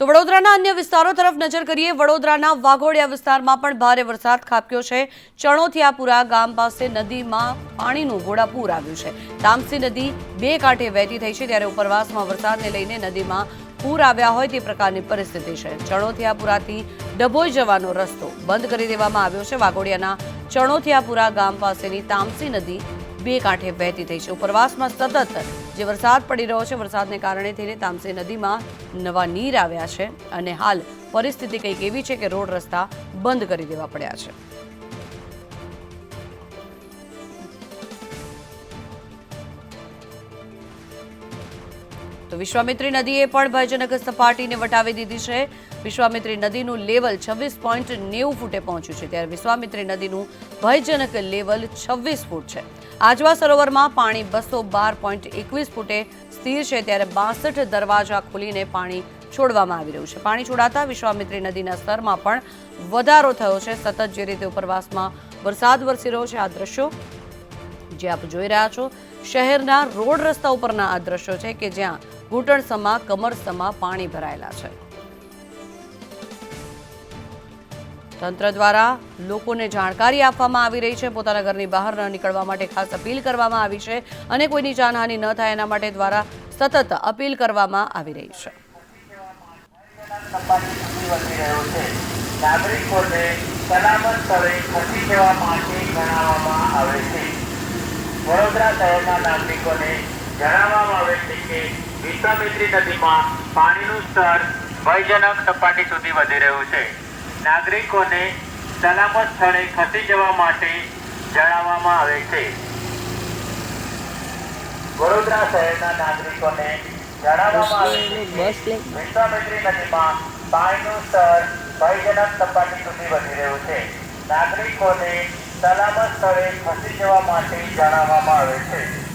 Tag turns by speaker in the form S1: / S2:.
S1: તો વડોદરાના અન્ય વિસ્તારો તરફ નજર કરીએ, વડોદરાના વાઘોડિયા વિસ્તારમાં પણ ભારે વરસાદ ખાબક્યો છે. ચણોથિયાપુરા ગામ પાસે નદીમાં પાણીનું ઘોડાપૂર આવ્યું છે. તામસી નદી બે કાંઠે વહેતી થઈ છે ત્યારે ઉપરવાસમાં વરસાદને લઈને નદીમાં પૂર આવ્યા હોય તે પ્રકારની પરિસ્થિતિ છે. ચણોથિયાપુરાથી ડભોઈ જવાનો રસ્તો બંધ કરી દેવામાં આવ્યો છે. વાઘોડિયાના ચણોથિયાપુરા ગામ પાસેની તામસી નદી બે કાંઠે વહેતી થઈ છે. ઉપરવાસમાં સતત જે વરસાદ પડી રહ્યો છે, વરસાદને કારણે થઈને તામસી નદીમાં નવા નીર આવ્યા છે અને હાલ પરિસ્થિતિ કંઈક એવી છે કે રોડ રસ્તા બંધ કરી દેવા પડ્યા છે. તો વિશ્વામિત્રી નદીએ પણ ભયજનક સપાટીને વટાવી દીધી છે. વિશ્વામિત્રી નદીનું લેવલ છવ્વીસ પોઈન્ટ નેવું ફૂટે પહોંચ્યું છે, ત્યારે વિશ્વામિત્રી નદીનું ભયજનક લેવલ છવ્વીસ ફૂટ છે. આજવા સરોવરમાં પાણી બસો બાર પોઈન્ટ એકવીસ ફૂટે સ્થિર છે, ત્યારે બાસઠ દરવાજા ખોલીને પાણી છોડવામાં આવી રહ્યું છે. પાણી છોડાતા વિશ્વામિત્રી નદીના સ્તરમાં પણ વધારો થયો છે. સતત જે રીતે ઉપરવાસમાં વરસાદ વરસી રહ્યો છે, આ દ્રશ્યો જે આપ જોઈ રહ્યા છો, શહેરના રોડ રસ્તા ઉપરના આ દ્રશ્યો છે કે જ્યાં ઘૂંટણસમા, કમરસમાં પાણી ભરાયેલા છે. તંત્ર દ્વારા લોકોને જાણકારી આપવામાં આવી રહી છે. પોતાના ઘરની બહાર ન નીકળવા માટે ખાસ અપીલ કરવામાં આવી છે અને કોઈની જાનહાનિ ન થાય એના માટે દ્વારા સતત અપીલ કરવામાં આવી રહી છે.
S2: વડોદરા શહેરના નાગરિકોને જણાવવામાં આવે છે કે વિશ્વામિત્રી નદીમાં પાણીનું સ્તર ભયજનક સપાટી સુધી વધી રહ્યું છે. નાગરિકોને સલામત સ્થળે ખસી જવા માટે જણાવવામાં આવે છે. વડોદરા શહેરના નાગરિકોને જણાવવામાં આવે છે વિશ્વામિત્રી નદીમાં પાણીનું સ્તર ભયજનક સપાટી સુધી વધી રહ્યું છે. નાગરિકોને સલામત સ્થળે ખસી જવા માટે જણાવવામાં આવે છે.